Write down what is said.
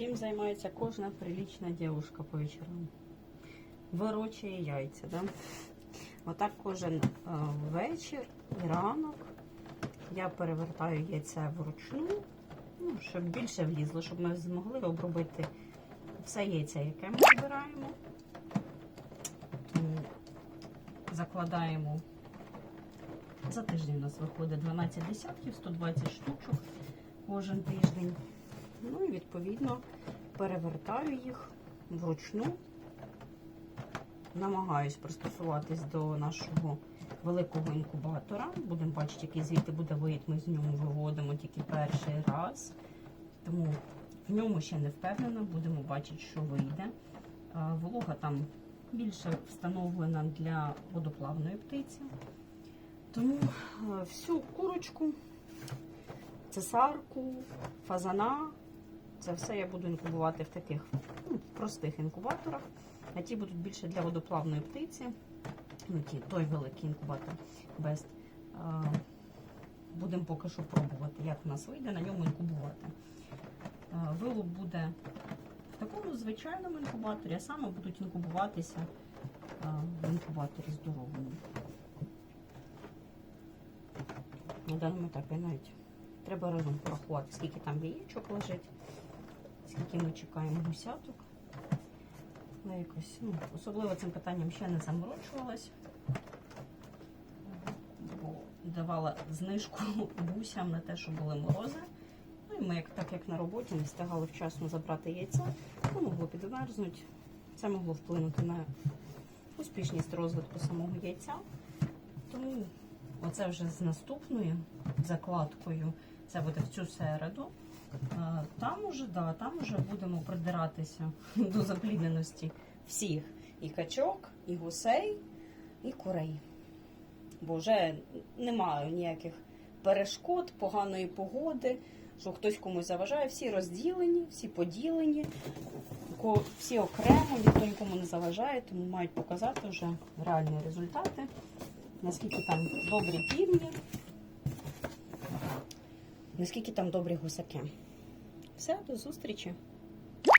чим займається кожна прилічна дівчинка по вечорам? Ворочає яйця, да? Отак кожен е, вечір і ранок я перевертаю яйця вручну, ну, щоб більше влізло, щоб ми змогли обробити все яйце, яке ми збираємо. Закладаємо. За тиждень у нас виходить 12 десятків, 120 штучок кожен тиждень. Ну і відповідно перевертаю їх вручну. Намагаюсь пристосуватись до нашого великого інкубатора. Будемо бачити, який звідти буде вид. Ми з нього виводимо тільки перший раз. Тому в ньому ще не впевнена, будемо бачити, що вийде. Волога там більше встановлена для водоплавної птиці. Тому всю курочку, цесарку, фазана, це все я буду інкубувати в таких ну, простих інкубаторах. А ті будуть більше для водоплавної птиці. Ну, ті, той великий інкубатор Best. Будемо поки що пробувати, як в нас вийде на ньому інкубувати. Вилуп буде в такому звичайному інкубаторі, а саме будуть інкубуватися в інкубаторі здоровому. На даному етапі навіть треба разом порахувати, скільки там яєчок лежить, скільки ми чекаємо гусяток. Але якось, ну, особливо цим питанням ще не заморочувалась, бо давала знижку гусям на те, що були морози. Ну і ми, як, так як на роботі, не встигали вчасно забрати яйця, ну, могло підмерзнути. Це могло вплинути на успішність розвитку самого яйця. Тому оце вже з наступною закладкою, це буде в цю середу. Там уже, да, там уже будемо придиратися до заплідненості всіх і качок, і гусей, і курей. Бо вже немає ніяких перешкод, поганої погоди, що хтось комусь заважає. Всі розділені, всі поділені, всі окремо, ніхто нікому не заважає, тому мають показати вже реальні результати, наскільки там добрі півні, наскільки там добрі гусаки. Все, до зустрічі!